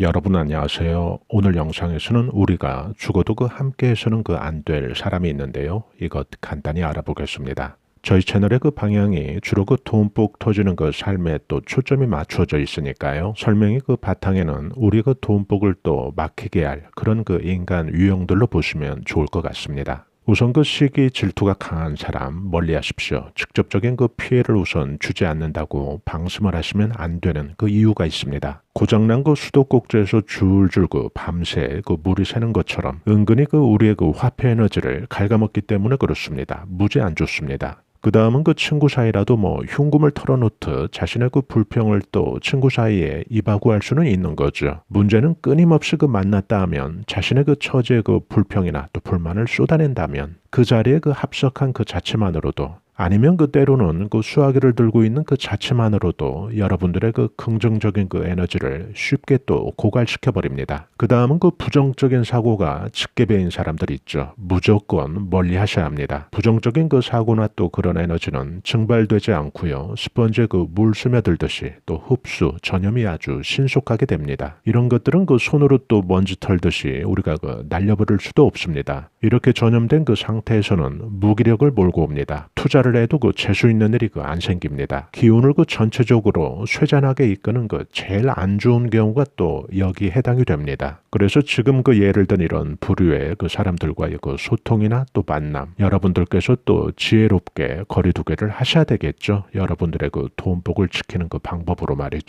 여러분 안녕하세요. 오늘 영상에서는 우리가 죽어도 그 함께해서는 그 안 될 사람이 있는데요. 이것 간단히 알아보겠습니다. 저희 채널의 그 방향이 주로 그 돈복 터지는 그 삶에 또 초점이 맞춰져 있으니까요. 설명이 그 바탕에는 우리 그 돈복을 또 막히게 할 그런 그 인간 유형들로 보시면 좋을 것 같습니다. 우선 그 시기 질투가 강한 사람 멀리 하십시오. 직접적인 그 피해를 우선 주지 않는다고 방심을 하시면 안 되는 그 이유가 있습니다. 고장난 그 수도꼭지에서 줄줄 그 밤새 그 물이 새는 것처럼 은근히 그 우리의 그 화폐 에너지를 갉아먹기 때문에 그렇습니다. 무지 안 좋습니다. 그 다음은 그 친구 사이라도 뭐 흉금을 털어놓듯 자신의 그 불평을 또 친구 사이에 입하고할 수는 있는 거죠. 문제는 끊임없이 그 만났다 하면 자신의 그 처지의 그 불평이나 또 불만을 쏟아낸다면 그 자리에 그 합석한 그 자체만으로도 아니면 그 때로는 그 수화기를 들고 있는 그 자체만으로도 여러분들의 그 긍정적인 그 에너지를 쉽게 또 고갈시켜 버립니다. 그 다음은 그 부정적인 사고가 짙게 배인 사람들 있죠. 무조건 멀리 하셔야 합니다. 부정적인 그 사고나 또 그런 에너지는 증발되지 않고요. 스펀지에 그 물 스며들듯이 또 흡수, 전염이 아주 신속하게 됩니다. 이런 것들은 그 손으로 또 먼지 털듯이 우리가 그 날려버릴 수도 없습니다. 이렇게 전염된 그 상태에서는 무기력을 몰고 옵니다. 투자를 해도 그 재수 있는 일이 그 안 생깁니다. 기운을 그 전체적으로 쇠잔하게 이끄는 그 제일 안 좋은 경우가 또 여기 해당이 됩니다. 그래서 지금 그 예를 든 이런 부류의 그 사람들과의 그 소통이나 또 만남 여러분들께서 또 지혜롭게 거리두기를 하셔야 되겠죠. 여러분들의 그 돈복을 지키는 그 방법으로 말이죠.